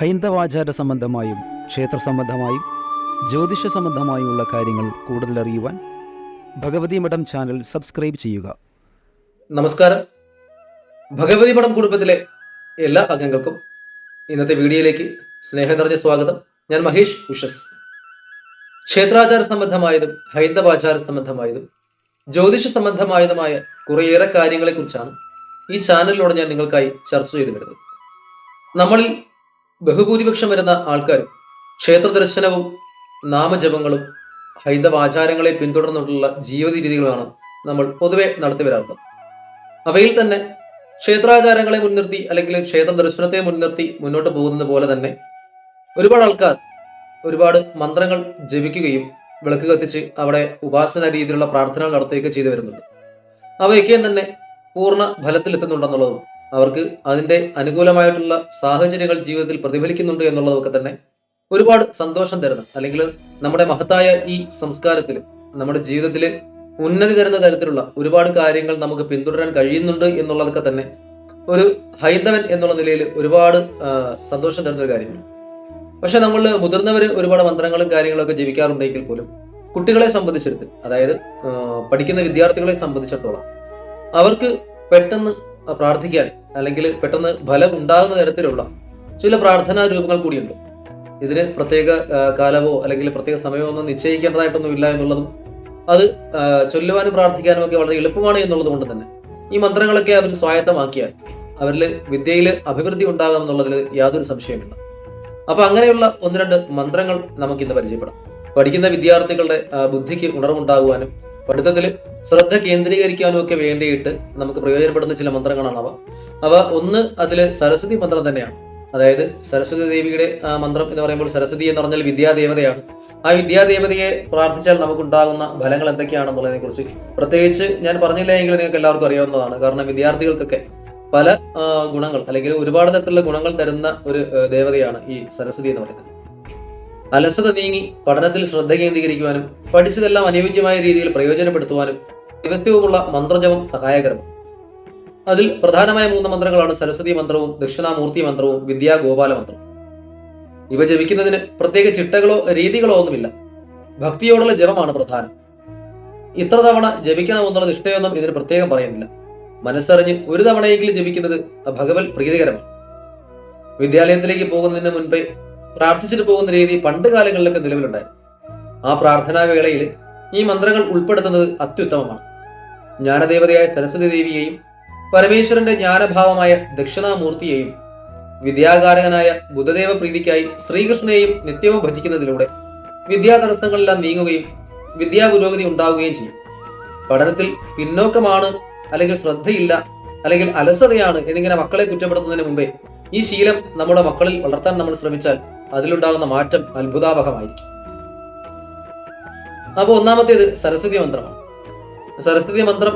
ഹൈന്ദവാചാര സംബന്ധമായും ക്ഷേത്ര സംബന്ധമായും ജ്യോതിഷ സംബന്ധമായുമുള്ള കാര്യങ്ങൾ കൂടുതൽ അറിയുവാൻ ഭഗവതി മഠം ചാനൽ സബ്സ്ക്രൈബ് ചെയ്യുക. നമസ്കാരം. ഭഗവതി മഠം കുടുംബത്തിലെ എല്ലാ അംഗങ്ങൾക്കും ഇന്നത്തെ വീഡിയോയിലേക്ക് സ്നേഹം നിറഞ്ഞ സ്വാഗതം. ഞാൻ മഹേഷ് ഉഷസ്. ക്ഷേത്രാചാര സംബന്ധമായതും ഹൈന്ദവാചാര സംബന്ധമായതും ജ്യോതിഷ സംബന്ധമായതുമായ കുറേയേറെ കാര്യങ്ങളെക്കുറിച്ചാണ് ഈ ചാനലിലൂടെ ഞാൻ നിങ്ങൾക്കായി ചർച്ച ചെയ്തു വരുന്നത്. നമ്മളിൽ ബഹുഭൂരിപക്ഷം വരുന്ന ആൾക്കാരും ക്ഷേത്ര ദർശനവും നാമജപങ്ങളും ഹൈന്ദവ ആചാരങ്ങളെ പിന്തുടർന്നിട്ടുള്ള ജീവിത രീതികളാണ് നമ്മൾ പൊതുവെ നടത്തി വരാറുള്ളത്. അവയിൽ തന്നെ ക്ഷേത്രാചാരങ്ങളെ മുൻനിർത്തി അല്ലെങ്കിൽ ക്ഷേത്ര ദർശനത്തെ മുൻനിർത്തി മുന്നോട്ട് പോകുന്നത് പോലെ തന്നെ ഒരുപാട് ആൾക്കാർ ഒരുപാട് മന്ത്രങ്ങൾ ജപിക്കുകയും വിളക്ക് കത്തിച്ച് അവിടെ ഉപാസന രീതിയിലുള്ള പ്രാർത്ഥനകൾ നടത്തുകയൊക്കെ ചെയ്തു വരുന്നുണ്ട്. അവയൊക്കെയും തന്നെ പൂർണ ഫലത്തിലെത്തുന്നുണ്ടെന്നുള്ളതും അവർക്ക് അതിന്റെ അനുകൂലമായിട്ടുള്ള സാഹചര്യങ്ങൾ ജീവിതത്തിൽ പ്രതിഫലിക്കുന്നുണ്ട് എന്നുള്ളതൊക്കെ തന്നെ ഒരുപാട് സന്തോഷം തരുന്ന. അല്ലെങ്കിൽ നമ്മുടെ മഹത്തായ ഈ സംസ്കാരത്തിൽ നമ്മുടെ ജീവിതത്തിൽ ഉന്നതി തരുന്ന തരത്തിലുള്ള ഒരുപാട് കാര്യങ്ങൾ നമുക്ക് പിന്തുടരാൻ കഴിയുന്നുണ്ട് എന്നുള്ളതൊക്കെ തന്നെ ഒരു ഹൈന്ദവൻ എന്നുള്ള നിലയിൽ ഒരുപാട് സന്തോഷം തരുന്ന ഒരു കാര്യമാണ്. പക്ഷെ നമ്മൾ മുതിർന്നവർ ഒരുപാട് മന്ത്രങ്ങളും കാര്യങ്ങളൊക്കെ ജീവിക്കാറുണ്ടെങ്കിൽ പോലും കുട്ടികളെ സംബന്ധിച്ചിടത്ത് അതായത് പഠിക്കുന്ന വിദ്യാർത്ഥികളെ സംബന്ധിച്ചിടത്തോളം അവർക്ക് പെട്ടെന്ന് പ്രാർത്ഥിക്കാൻ അല്ലെങ്കിൽ പെട്ടെന്ന് ഫലം ഉണ്ടാകുന്ന തരത്തിലുള്ള ചില പ്രാർത്ഥനാ രൂപങ്ങൾ കൂടിയുണ്ട്. ഇതിന് പ്രത്യേക കാലമോ അല്ലെങ്കിൽ പ്രത്യേക സമയമോ ഒന്നും നിശ്ചയിക്കേണ്ടതായിട്ടൊന്നും ഇല്ല എന്നുള്ളതും അത് ചൊല്ലുവാനും പ്രാർത്ഥിക്കാനും ഒക്കെ വളരെ എളുപ്പമാണ് എന്നുള്ളത് കൊണ്ട് തന്നെ. ഈ മന്ത്രങ്ങളൊക്കെ അവർ സ്വായത്തമാക്കിയാൽ അവരിൽ വിദ്യയിൽ അഭിവൃദ്ധി ഉണ്ടാകാം എന്നുള്ളതിൽ യാതൊരു സംശയമില്ല അപ്പൊ അങ്ങനെയുള്ള ഒന്ന് രണ്ട് മന്ത്രങ്ങൾ നമുക്ക് ഇന്ന് പരിചയപ്പെടാം. പഠിക്കുന്ന വിദ്യാർത്ഥികളുടെ ബുദ്ധിക്ക് ഉണർവുണ്ടാകുവാനും പഠിത്തത്തിൽ ശ്രദ്ധ കേന്ദ്രീകരിക്കാനും ഒക്കെ വേണ്ടിയിട്ട് നമുക്ക് പ്രയോജനപ്പെടുന്ന ചില മന്ത്രങ്ങളാണ് അവ. അവ ഒന്ന് അതിൽ സരസ്വതി മന്ത്രം തന്നെയാണ്. അതായത് സരസ്വതി ദേവിയുടെ മന്ത്രം എന്ന് പറയുമ്പോൾ സരസ്വതി എന്ന് പറഞ്ഞാൽ വിദ്യാദേവതയാണ്. ആ വിദ്യാദേവതയെ പ്രാർത്ഥിച്ചാൽ നമുക്കുണ്ടാകുന്ന ഫലങ്ങൾ എന്തൊക്കെയാണെന്നുള്ളതിനെ കുറിച്ച് പ്രത്യേകിച്ച് ഞാൻ പറഞ്ഞില്ല എങ്കിൽ നിങ്ങൾക്ക് എല്ലാവർക്കും അറിയാവുന്നതാണ്. കാരണം വിദ്യാർത്ഥികൾക്കൊക്കെ പല ഗുണങ്ങൾ അല്ലെങ്കിൽ ഒരുപാട് തരത്തിലുള്ള ഗുണങ്ങൾ തരുന്ന ഒരു ദേവതയാണ് ഈ സരസ്വതി എന്ന് പറയുന്നത്. അലസത നീങ്ങി പഠനത്തിൽ ശ്രദ്ധ കേന്ദ്രീകരിക്കുവാനും പഠിച്ചതെല്ലാം അനുയോജ്യമായ രീതിയിൽ പ്രയോജനപ്പെടുത്തുവാനും ദിവസവുമുള്ള മന്ത്രജപം സഹായകരം അതിൽ പ്രധാനമായ മൂന്ന് മന്ത്രങ്ങളാണ് സരസ്വതി മന്ത്രവും ദക്ഷിണാമൂർത്തി മന്ത്രവും വിദ്യാ ഗോപാല മന്ത്രവും. ഇവ ജപിക്കുന്നതിന് പ്രത്യേക ചിട്ടകളോ രീതികളോ ഒന്നുമില്ല. ഭക്തിയോടുള്ള ജപമാണ് പ്രധാനം. ഇത്ര തവണ ജപിക്കണമെന്നുള്ള നിഷ്ഠയൊന്നും ഇതിന് പ്രത്യേകം പറയുന്നില്ല മനസ്സറിഞ്ഞ് ഒരു തവണയെങ്കിലും ജപിക്കുന്നത് ഭഗവത് പ്രീതികരമാണ്. വിദ്യാലയത്തിലേക്ക് പോകുന്നതിന് മുൻപേ പ്രാർത്ഥിച്ചിട്ട് പോകുന്ന രീതി പണ്ട് കാലങ്ങളിലൊക്കെ നിലവിലുണ്ടായിരുന്നു ആ പ്രാർത്ഥനാ വേളയിൽ ഈ മന്ത്രങ്ങൾ ഉൾപ്പെടുത്തുന്നത് അത്യുത്തമമാണ്. ജ്ഞാനദേവതയായ സരസ്വതി ദേവിയെയും പരമേശ്വരന്റെ ജ്ഞാനഭാവമായ ദക്ഷിണാമൂർത്തിയെയും വിദ്യാകാരകനായ ബുധദേവ പ്രീതിക്കായി ശ്രീകൃഷ്ണനെയും നിത്യവും ഭജിക്കുന്നതിലൂടെ വിദ്യാ തടസ്സങ്ങളെല്ലാം നീങ്ങുകയും വിദ്യാ പുരോഗതി ഉണ്ടാവുകയും ചെയ്യും. പഠനത്തിൽ പിന്നോക്കമാണ് അല്ലെങ്കിൽ ശ്രദ്ധയില്ല അല്ലെങ്കിൽ അലസതയാണ് എന്നിങ്ങനെ മക്കളെ കുറ്റപ്പെടുത്തുന്നതിന് മുമ്പേ ഈ ശീലം നമ്മുടെ മക്കളിൽ വളർത്താൻ നമ്മൾ ശ്രമിച്ചാൽ അതിലുണ്ടാകുന്ന മാറ്റം അത്ഭുതാവഹമായിരിക്കും. അപ്പോൾ ഒന്നാമത്തേത് സരസ്വതി മന്ത്രമാണ്. സരസ്വതി മന്ത്രം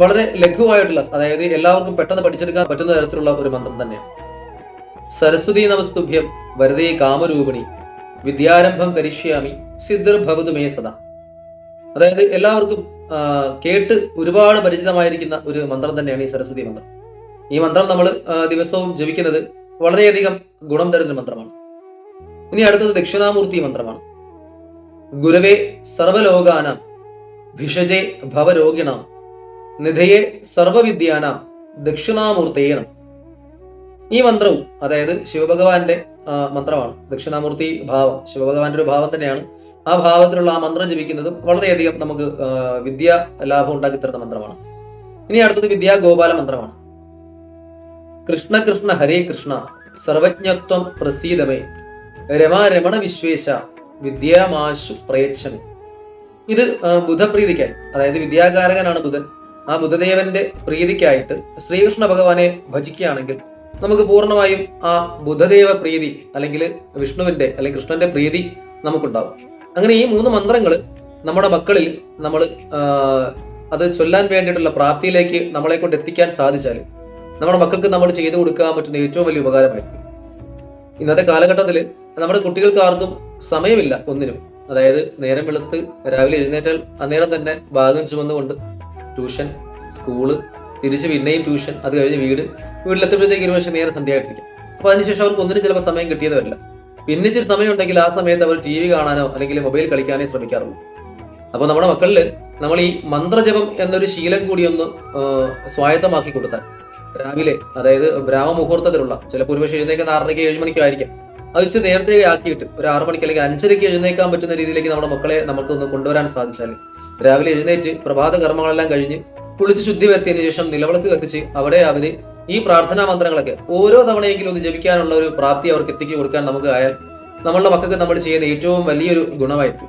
വളരെ ലഘുവായിട്ടുള്ള അതായത് എല്ലാവർക്കും പെട്ടെന്ന് പഠിച്ചെടുക്കാൻ പറ്റുന്ന തരത്തിലുള്ള ഒരു മന്ത്രം തന്നെയാണ്. സരസ്വതി നമസ്തുഭ്യം വരതേ കാമരൂപിണി വിദ്യാരംഭം കരിഷ്യാമി സിദ്ധർ ഭവതു മേ സദാ. അതായത് എല്ലാവർക്കും കേട്ട് ഒരുപാട് പരിചിതമായിരിക്കുന്ന ഒരു മന്ത്രം തന്നെയാണ് ഈ സരസ്വതി മന്ത്രം. ഈ മന്ത്രം നമ്മൾ ദിവസവും ജപിക്കുന്നത് വളരെയധികം ഗുണം തരുന്ന മന്ത്രമാണ്. ഇനി അടുത്തത് ദക്ഷിണാമൂർത്തി മന്ത്രമാണ്. ഗുരവേ സർവലോകാനാം ഭിഷജേ ഭവരോഗിണാം നിധയെ സർവവിദ്യാനാം ദക്ഷിണാമൂർത്തേന ഈ മന്ത്രവും അതായത് ശിവഭഗവാന്റെ മന്ത്രമാണ്. ദക്ഷിണാമൂർത്തി ഭാവം ശിവഭഗവാന്റെ ഒരു ഭാവം തന്നെയാണ്. ആ ഭാവത്തിലുള്ള ആ മന്ത്രം ജപിക്കുന്നതും വളരെയധികം നമുക്ക് വിദ്യാ ലാഭം ഉണ്ടാക്കി തരുന്ന മന്ത്രമാണ്. ഇനി അടുത്തത് വിദ്യാ ഗോപാല മന്ത്രമാണ്. കൃഷ്ണ കൃഷ്ണ ഹരേ കൃഷ്ണ സർവജ്ഞത്വം പ്രസീതമേ. രമാ രമണ വിശ്വേശ വിദ്യാമാശു പ്രയച്ഛമേ ഇത് ബുധപ്രീതിക്കായി. അതായത് വിദ്യാകാരകനാണ് ബുധൻ. ആ ബുധദേവന്റെ പ്രീതിക്കായിട്ട് ശ്രീകൃഷ്ണ ഭഗവാനെ ഭജിക്കുകയാണെങ്കിൽ നമുക്ക് പൂർണമായും ആ ബുധദേവ പ്രീതി അല്ലെങ്കിൽ വിഷ്ണുവിന്റെ അല്ലെങ്കിൽ കൃഷ്ണന്റെ പ്രീതി നമുക്കുണ്ടാവും. അങ്ങനെ ഈ മൂന്ന് മന്ത്രങ്ങൾ നമ്മുടെ മക്കളിൽ നമ്മൾ അത് ചൊല്ലാൻ വേണ്ടിയിട്ടുള്ള പ്രാപ്തിയിലേക്ക് നമ്മളെ കൊണ്ട് എത്തിക്കാൻ സാധിച്ചാൽ നമ്മുടെ മക്കൾക്ക് നമ്മൾ ചെയ്തു കൊടുക്കാൻ പറ്റുന്ന ഏറ്റവും വലിയ ഉപകാരമായിരിക്കും. ഇന്നത്തെ കാലഘട്ടത്തിൽ നമ്മുടെ കുട്ടികൾക്ക് ആർക്കും സമയമില്ല ഒന്നിനും. അതായത് നേരം വെളുത്ത് രാവിലെ എഴുന്നേറ്റാൽ അന്നേരം തന്നെ ഭാഗം ചുമന്നുകൊണ്ട് ട്യൂഷൻ സ്കൂൾ തിരിച്ച് പിന്നെയും ട്യൂഷൻ അത് കഴിഞ്ഞ് വീട്. വീട്ടിലെത്തുമ്പോഴത്തേക്ക് ഒരു പക്ഷേ നേരെ സന്ധ്യയായിട്ടിരിക്കും. അപ്പോൾ അതിനുശേഷം അവർക്ക് ഒന്നിനും ചിലപ്പോൾ സമയം വരില്ല. പിന്നെ ഇച്ചിരി സമയം ഉണ്ടെങ്കിൽ ആ സമയത്ത് അവർ ടി വി കാണാനോ അല്ലെങ്കിൽ മൊബൈൽ കളിക്കാനോ ശ്രമിക്കാറുള്ളൂ. അപ്പോൾ നമ്മുടെ മക്കളിൽ നമ്മൾ ഈ മന്ത്രജപം എന്നൊരു ശീലം കൂടി ഒന്ന് സ്വായത്തമാക്കി കൊടുത്താൽ രാവിലെ അതായത് ബ്രാഹ്മമുഹൂർത്തത്തിലുള്ള ചിലപ്പോൾ ഒരുപക്ഷെ എഴുന്നേക്കുന്ന ആറരയ്ക്ക് ഏഴ് മണിക്കോ ആയിരിക്കാം. അത് ഇച്ചിരി നേരത്തെ ആക്കിയിട്ട് ഒരു ആറു മണിക്ക് അല്ലെങ്കിൽ അഞ്ചരയ്ക്ക് എഴുന്നേക്കാൻ പറ്റുന്ന രീതിയിലേക്ക് നമ്മുടെ മക്കളെ നമുക്കൊന്ന് കൊണ്ടുവരാൻ സാധിച്ചാൽ രാവിലെ എഴുന്നേറ്റ് പ്രഭാത കർമ്മങ്ങളെല്ലാം കഴിഞ്ഞ് കുളിച്ച് ശുദ്ധി വരുത്തിയതിനു ശേഷം നിലവിളക്ക് കത്തിച്ച് അവിടെ അവർ ഈ പ്രാർത്ഥനാ മന്ത്രങ്ങളൊക്കെ ഓരോ തവണയെങ്കിലും ഒന്ന് ജപിക്കാനുള്ള ഒരു പ്രാപ്തി അവർക്ക് എത്തിച്ചു കൊടുക്കാൻ നമുക്ക് ആയാൽ നമ്മളുടെ മക്കൾക്ക് നമ്മൾ ചെയ്യുന്ന ഏറ്റവും വലിയൊരു ഗുണമായിരിക്കും.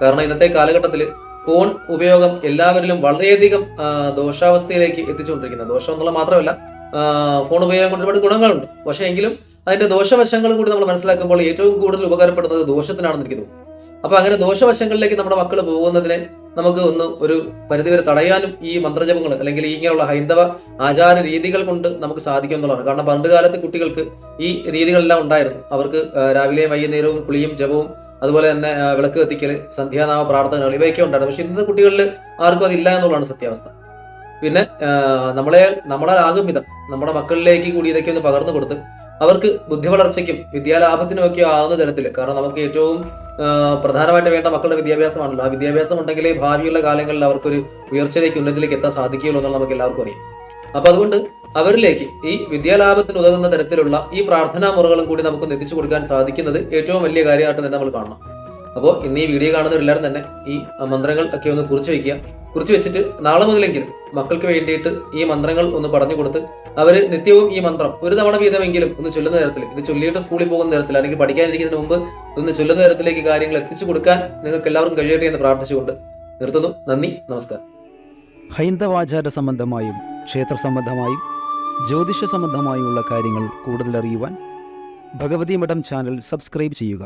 കാരണം ഇന്നത്തെ കാലഘട്ടത്തിൽ ഫോൺ ഉപയോഗം എല്ലാവരിലും വളരെയധികം ദോഷാവസ്ഥയിലേക്ക് എത്തിച്ചുകൊണ്ടിരിക്കുന്നത് ദോഷം എന്നുള്ള മാത്രമല്ല ഫോൺ ഉപയോഗം കൊണ്ട് ഒരുപാട് ഗുണങ്ങളുണ്ട്. പക്ഷേ എങ്കിലും അതിന്റെ ദോഷവശങ്ങൾ കൂടി നമ്മൾ മനസ്സിലാക്കുമ്പോൾ ഏറ്റവും കൂടുതൽ ഉപകാരപ്പെടുന്നത് ദോഷത്തിനാണെന്ന് എനിക്ക് തോന്നുന്നു. അപ്പൊ അങ്ങനെ ദോഷവശങ്ങളിലേക്ക് നമ്മുടെ മക്കൾ പോകുന്നതിനെ നമുക്ക് ഒന്ന് ഒരു പരിധിവരെ തടയാനും ഈ മന്ത്രജപങ്ങൾ അല്ലെങ്കിൽ ഇങ്ങനെയുള്ള ഹൈന്ദവ ആചാര രീതികൾ കൊണ്ട് നമുക്ക് സാധിക്കും എന്നുള്ളതാണ്. കാരണം പണ്ട് കാലത്ത് കുട്ടികൾക്ക് ഈ രീതികളെല്ലാം ഉണ്ടായിരുന്നു. അവർക്ക് രാവിലെ വൈകുന്നേരവും കുളിയും ജപവും അതുപോലെ തന്നെ വിളക്ക് കത്തിക്കൽ സന്ധ്യാനാമ പ്രാർത്ഥനകൾ ഇവയൊക്കെ ഉണ്ടായിരുന്നു. പക്ഷെ ഇന്നത്തെ കുട്ടികളിൽ ആർക്കും അതില്ല എന്നുള്ളതാണ് സത്യാവസ്ഥ. പിന്നെ നമ്മളെ നമ്മളാകും വിധം. നമ്മുടെ മക്കളിലേക്ക് കൂടി ഇതൊക്കെ ഒന്ന് പകർന്നു കൊടുത്ത് അവർക്ക് ബുദ്ധി വളർച്ചയ്ക്കും വിദ്യാലാഭത്തിനും ഒക്കെ ആവുന്ന തരത്തിൽ. കാരണം നമുക്ക് ഏറ്റവും പ്രധാനമായിട്ട് വേണ്ട മക്കളുടെ വിദ്യാഭ്യാസമാണല്ലോ. ആ വിദ്യാഭ്യാസം ഉണ്ടെങ്കിലേ ഭാവിയുള്ള കാലങ്ങളിൽ അവർക്കൊരു ഉയർച്ചയിലേക്ക് ഉന്നതിലേക്ക് എത്താൻ സാധിക്കുകയുള്ളൂ എന്നുള്ള നമുക്ക് എല്ലാവർക്കും അറിയാം. അപ്പൊ അതുകൊണ്ട് അവരിലേക്ക് ഈ വിദ്യാലാഭത്തിന് ഉതകുന്ന തരത്തിലുള്ള ഈ പ്രാർത്ഥനാ മുറകളും കൂടി നമുക്ക് എത്തിച്ചു കൊടുക്കാൻ സാധിക്കുന്നത് ഏറ്റവും വലിയ കാര്യമായിട്ട് തന്നെ നമ്മൾ കാണണം. അപ്പോൾ ഇന്ന് ഈ വീഡിയോ കാണുന്നവരെല്ലാവരും തന്നെ ഈ മന്ത്രങ്ങൾ ഒക്കെ ഒന്ന് കുറിച്ച് വെക്കുക. കുറിച്ച് വെച്ചിട്ട് നാളെ മുതലെങ്കിലും മക്കൾക്ക് വേണ്ടിയിട്ട് ഈ മന്ത്രങ്ങൾ ഒന്ന് പറഞ്ഞു കൊടുത്ത് അവർ നിത്യവും ഈ മന്ത്രം ഒരു തവണ വീതമെങ്കിലും ഒന്ന് ചൊല്ലുന്ന തരത്തിൽ ഇത് ചൊല്ലിയിട്ട് സ്കൂളിൽ പോകുന്ന തരത്തിൽ അല്ലെങ്കിൽ പഠിക്കാനിരിക്കുന്നതിന് മുമ്പ് ഒന്ന് ചൊല്ലുന്ന തരത്തിലേക്ക് കാര്യങ്ങൾ എത്തിച്ചു കൊടുക്കാൻ നിങ്ങൾക്ക് എല്ലാവർക്കും കഴിയട്ടെ എന്ന് പ്രാർത്ഥിച്ചുകൊണ്ട് നിർത്തുന്നു. നന്ദി നമസ്കാരം. ഹൈന്ദവാചാര സംബന്ധമായും ക്ഷേത്ര സംബന്ധമായും ജ്യോതിഷ സംബന്ധമായുമുള്ള കാര്യങ്ങൾ കൂടുതൽ അറിയുവാൻ ഭഗവതി മഠം ചാനൽ സബ്സ്ക്രൈബ് ചെയ്യുക.